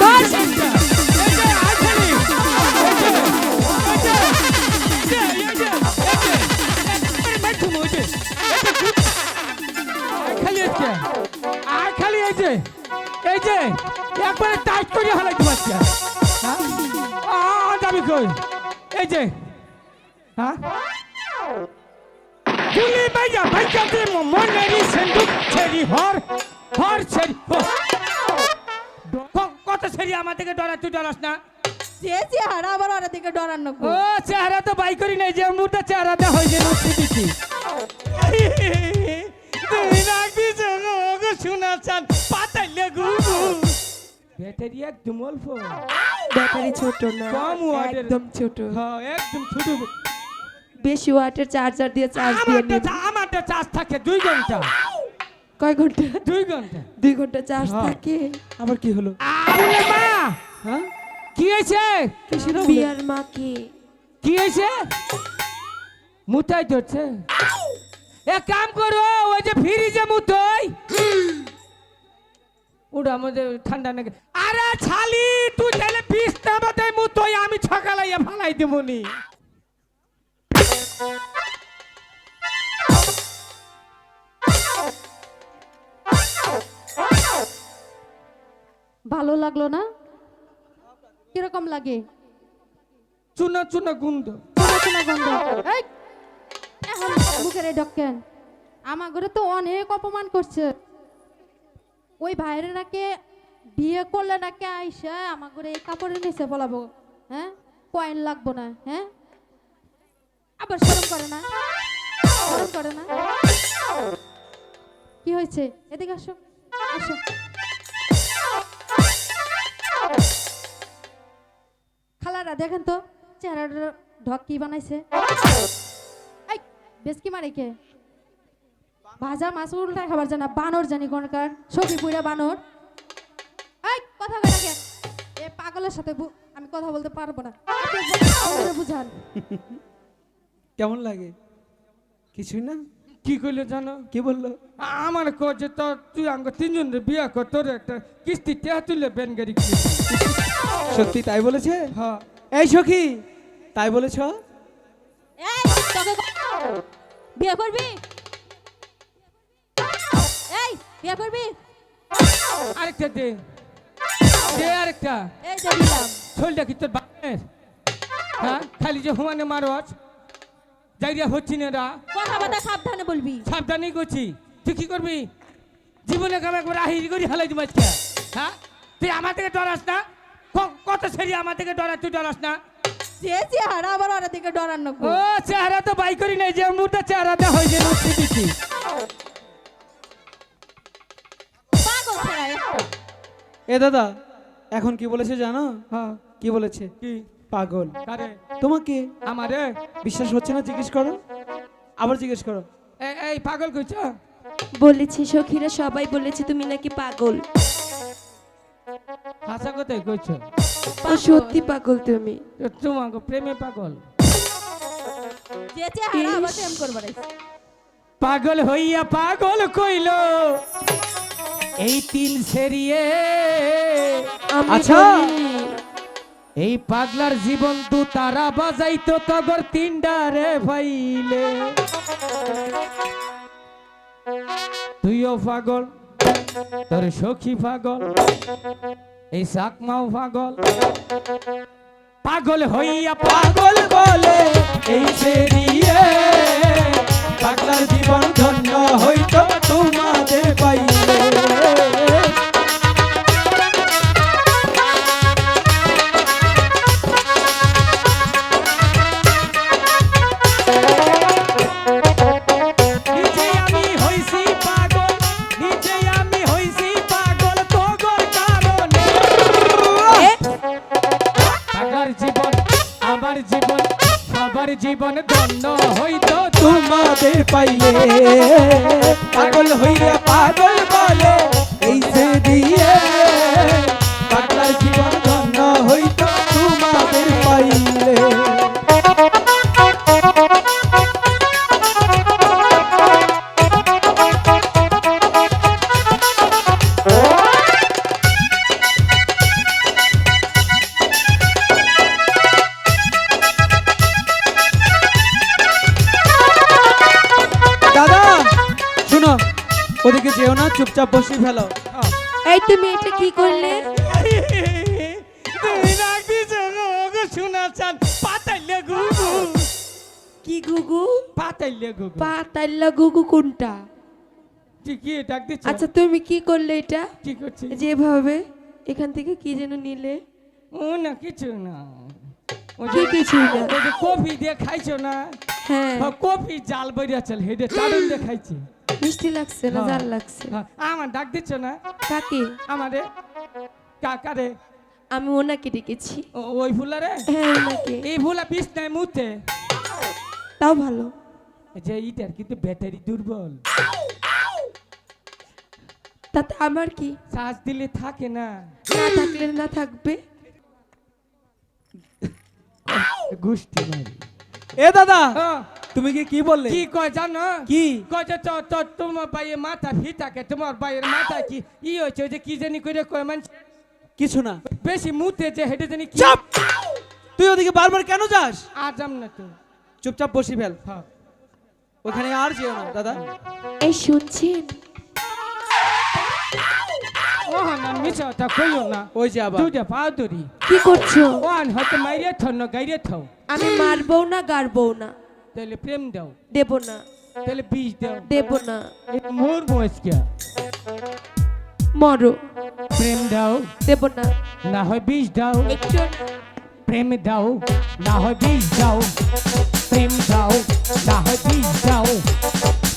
ধর খালি এই যে এই যে একবারে টাইট করে হালাইতে পারছি যাবি কই এই যে হ্যাঁ গুলি বাইয়া বাইয়া দে মনেরি সেন্দুক ছেড়ি হর। হর ছেড়ি কত ছেড়ি আমার থেকে ডরা তুই ডরাস না? যে চেহারা আবার ওরা দিকে ডরানো ও চেহারা তো বাই করি নাই যে মুহূর্তে চেহারাটা হয়ে যে নচ্ছি দিচ্ছি তুই রাখবি ওগো শোনা চান পাতাইলে গুগু ব্যাটারি একদম অল্প। ব্যাটারি ছোট না কম ওয়াটের। একদম ছোট। হ্যাঁ একদম ছোট। বেশি ওয়াটের চার্জার দিয়ে চার্জ দিয়ে আমারটা চার্জ থাকে দুই ঘণ্টা কয় ঘণ্টা? দুই ঘণ্টা। দুই ঘণ্টা চার্জ হ্যাঁ। থাকে। আবার কি হলো? আরে মা! হ্যাঁ? কি হয়েছে? বিয়ার মাকে কি? কি হয়েছে? মুতাই ধরছে। এক কাম করো ওই যে ফ্রিজে মুতই। ওটা আমাদের ঠান্ডা নাকি। আরে ছালি তুই তাহলে বিছনা বাতাই মুতই আমি ছকালাইয়া ফালাই দেবনি। ভালো লাগল না? কীরকম লাগে? চুনা চুনা গুন্দ শোনা শোনা গন্ধ এই! এখন মুখের এই ডক্কেন আমার ঘরে তো অনেক অপমান করছে। ওই ভাইরে নাকি বিয়ে করলে নাকি আইসা আমার ঘরে এই কাপড়ের নিচে বলাবো হ্যাঁ? কয়েন লাগবো না হ্যাঁ? আবার শরম করে না? শরম করে না? কি হয়েছে? এদিকে আসো। আসো। দেখেন তো চেহারাটা ঢক কি বানাইছে। এই বেশ কি মারে কে? ভাজা মাছ উল্টা খাবার জানা বানর জানি কোনকার সখী পুরা বানর। এই কথা কয় কে? এ পাগলের সাথে আমি কথা বলতে পারব না। বুঝান। কেমন লাগে? কিছুই না? কি কইলে জানো? কি বলল? আমার কোচে তো তুই আঙ্গ তিনজন বিয়া কর তোর একটা কিস্তি টেহা তুলে বেন গাড়ি সত্যি তাই বলেছে? হ্যাঁ। এই সখী তাই বলেছ? এই তোকে বিয়ে করবি? এই বিয়ে করবি? আরেকটা দে। দে আরেকটা। এই দিলাম। কি তোর বাপের? হ্যাঁ খালি যে হুমানে মারস যাইয়া হচ্ছি না রা কথাবার্তা সাবধানে বলবি। সাবধানে করছি। তুই কি করবি? জীবনে কাম একবার আহিরি করি হালাই দিবি আজকে। হ্যাঁ? তুই আমার থেকে ডরাস না? কত সেরি আমার থেকে ডরা তুই ডরাস না। যে চেহারা আবার ওরা দিকে ডরানো ও চেহারা তো বাই করি নাই যে মুহূর্তে চেহারাটা হয়ে যে নচ্ছি দিচ্ছি পাগল ছাড়া এ। দাদা এখন কি বলেছে জানো? হ্যাঁ। কি বলেছে? কি? পাগল। কারে? তোমাকে? আমারে? বিশ্বাস হচ্ছে না? জিজ্ঞেস করো। আবার জিজ্ঞেস করো। এই- এই পাগল কইছ? বলেছি সখীরা সবাই বলেছে তুমি নাকি পাগল। কথাই কইছ সত্যি পাগল তুমি। তোমাকে প্রেমে পাগল। যে চেহারা আবার প্রেম করবার পাগল হইয়া পাগল কইল এই তিন সেরিয়ে আচ্ছা। এই পাগলার জীবন দু তারা বাজাইতো তগর তিনডারে ভাইলে। তুইও পাগল তোর সখী পাগল। এই সাকমাও পাগল। পাগল হইয়া পাগল বলে এই সেরিয়ে পাগলার জীবন ধন্য হইতো তোমাদের পাইলে জীবন ধন্য হইত তোমাদের পাইলে পাগল হইয়া পাগল বলে এই দিয়ে চুপচাপ বসি ফেলো। এই তুমি এটা কি করলে? তুমি ডাক দিছো গো, শোনা চান পাতাইলে গুগু কি গুগু? পাতাইলে গুগু পাতাল্লা গুগু কোনটা? কি ডাক দিচ্ছ আচ্ছা তুমি কি করলে এটা? কি করছিস যেভাবে এখান থেকে কি যেন নিলে? ও না কিছু না। ও কি কিছু না কফি দিয়ে খাইছো না? হ্যাঁ। কফি জাল বেরিয়ে চল হেডে চাটন দিয়ে খাইছি। মিষ্টি লাগছে না হ্যাঁ। জাল লাগছে? হ্যাঁ, আমার ডাক দিচ্ছ না? কাকে? আমারে? কাকারে? আমি ওনাকে ডেকেছি। ও- ওই ফুলারে? হ্যাঁ ওনাকে। এই ফুলা পিস নাই মুতে। তাও ভালো। যে ইটার কিন্তু ব্যাটারি দুর্বল। তাতে আমার কি? চার্জ দিলে থাকে না। না থাকলে না থাকবে। গোষ্ঠী মারি এ দাদা! হ্যাঁ, তুমি কি কি বললে? কি কয় জানো? কি? কয় যে তোমার বাইয়ের মাথা ফিটাকে তোমার বাইয়ের মাথা কি ই হয়েছে ওই যে কি জানি করে কয় মানে কিছু না। বেশি মুতে যে হেঁটে জানি কি চাপ! তুই ওদিকে বারবার কেন যাস? আর যাম না তো। চুপচাপ বসি ফেল। হ্যাঁ। ওখানে আর যেও না দাদা। এই শুনছেন? না মিছা কথা কইও না। ওই যে আবার। দুইটা কি করছ? আমি মারবো না গারবো না। তাহলে প্রেম দাও। দেব না। তাহলে বিষ দাও। দেব না। মোর বয়স কে? মরো। প্রেম দাও। দেব না। না হয় বিষ দাও। প্রেম দাও। না হয় বিষ দাও। প্রেম দাও। না হয় বিষ দাও।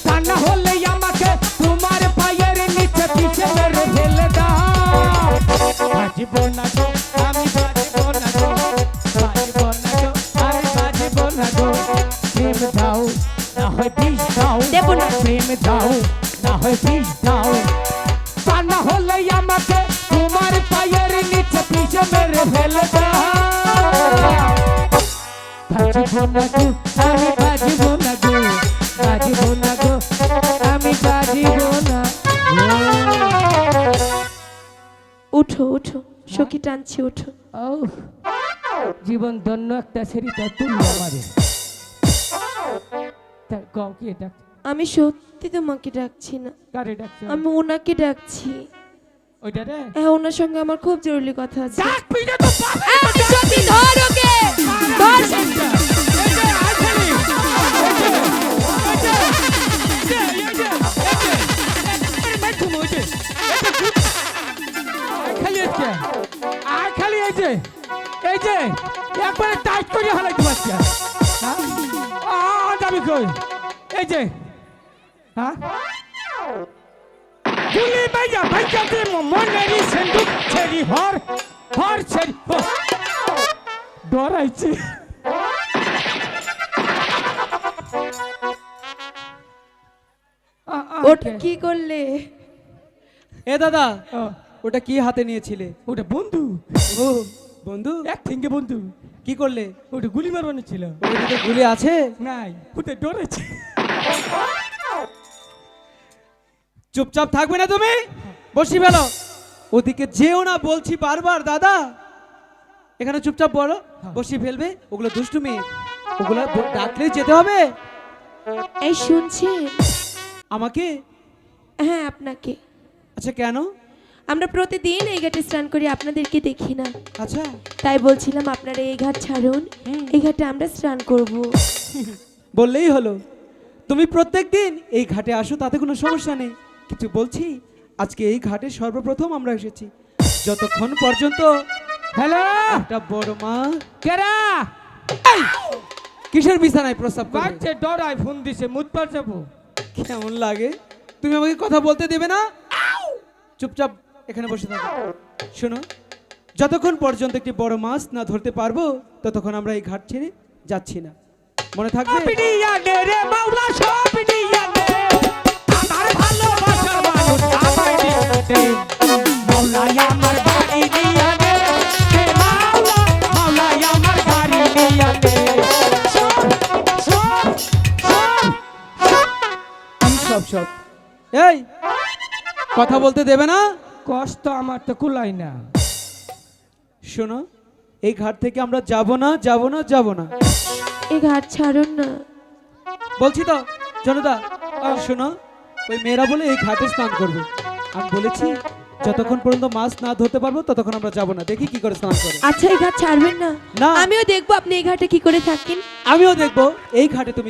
তা না হলে আমাকে তোমার পায়ের নিচে পিছে মেরে ফেলে দাও। বাজিব না না হয় বিষ দাও দেব না। প্রেম দাও না হয় বিষ দাও তা না হলে আমাকে তোমার পায়ের নিচে পিছে মেরে ফেলে দাও। না গো আমি বাজিব না গো বাজিব না গো আমি বাজিব না উঠো উঠো সখী টানছি উঠো। ও জীবন ধন্য একটা সেরিটা তুমি আমারে। আমি সত্যি তোমাকে ডাকছি না। কারে ডাকছে? আমি ওনাকে ডাকছি। ওইটা রে হ্যাঁ ওনার সঙ্গে আমার খুব জরুরি কথা আছে। ডাক পিজে তো পাবে এই, সত্যি ধর ওকে ধর। খালি আছে আর খালি এই যে এই যে। কই? এই যে। হ্যাঁ? গুলি বাইজা বাইজা দে মনেরি সেন্দুক ছেড়ি হর হর ছেড়ি। ডরাইছে। ওটা কি? করলে? এ দাদা ওটা কি হাতে নিয়েছিলে? ওটা বন্ধু ও বন্ধু এক থিঙ্গে বন্ধু কি করলে? ওটা গুলি মারবানো ছিল। ভিতরে গুলি আছে? নাই ওটা ডরেছে। চুপচাপ থাকবে না তুমি? বসি ফেলো। ওদিকে যেও না বলছি বারবার দাদা। এখানে চুপচাপ বলো বসি ফেলবে? ওগুলো দুষ্টু মেয়ে ওগুলো ডাকলেই যেতে হবে। এই শুনছি। আমাকে? হ্যাঁ আপনাকে। আচ্ছা কেন? আমরা প্রতিদিন এই ঘাটে স্নান করি আপনাদেরকে দেখি না। আচ্ছা। তাই বলছিলাম আপনারা এই ঘাট ছাড়ুন এই ঘাটে আমরা স্নান করব। বললেই হলো তুমি প্রত্যেক দিন এই ঘাটে আসো তাতে কোনো সমস্যা নেই। কিছু বলছি আজকে এই ঘাটে সর্বপ্রথম আমরা এসেছি। যতক্ষণ পর্যন্ত হ্যালো! একটা বড় মা কেরা? এই! কিসের বিছানায় প্রস্তাব করবে? বাচ্চা ডরাই ফোন দিছে মুত পার যাব কেমন লাগে? তুমি আমাকে কথা বলতে দেবে না? চুপচাপ এখানে বসে থাকো। শোনো যতক্ষণ পর্যন্ত একটি বড় মাছ না ধরতে পারব ততক্ষণ আমরা এই ঘাট ছেড়ে যাচ্ছি না। মনে থাকবে? আমার বাড়ি সব সব এই কথা বলতে দেবে না? কষ্ট আমার তো কুলাই না। শোনো এই ঘাট থেকে আমরা যাব না যাব না যাব না। এই ঘাট ছাড়ুন না। বলছি তো জনতা আর শোনো ওই মেয়েরা বলে এই ঘাটে স্নান করবে। আমি বলেছি যতক্ষণ পর্যন্ত মাছ না ধরতে পারব ততক্ষণ আমরা যাব না। দেখি কি করে স্নান করে। আচ্ছা এই ঘাট ছাড়বেন না। না। আমিও দেখব আপনি এই ঘাটে কি করে থাকেন। আমিও দেখব এই ঘাটে তুমি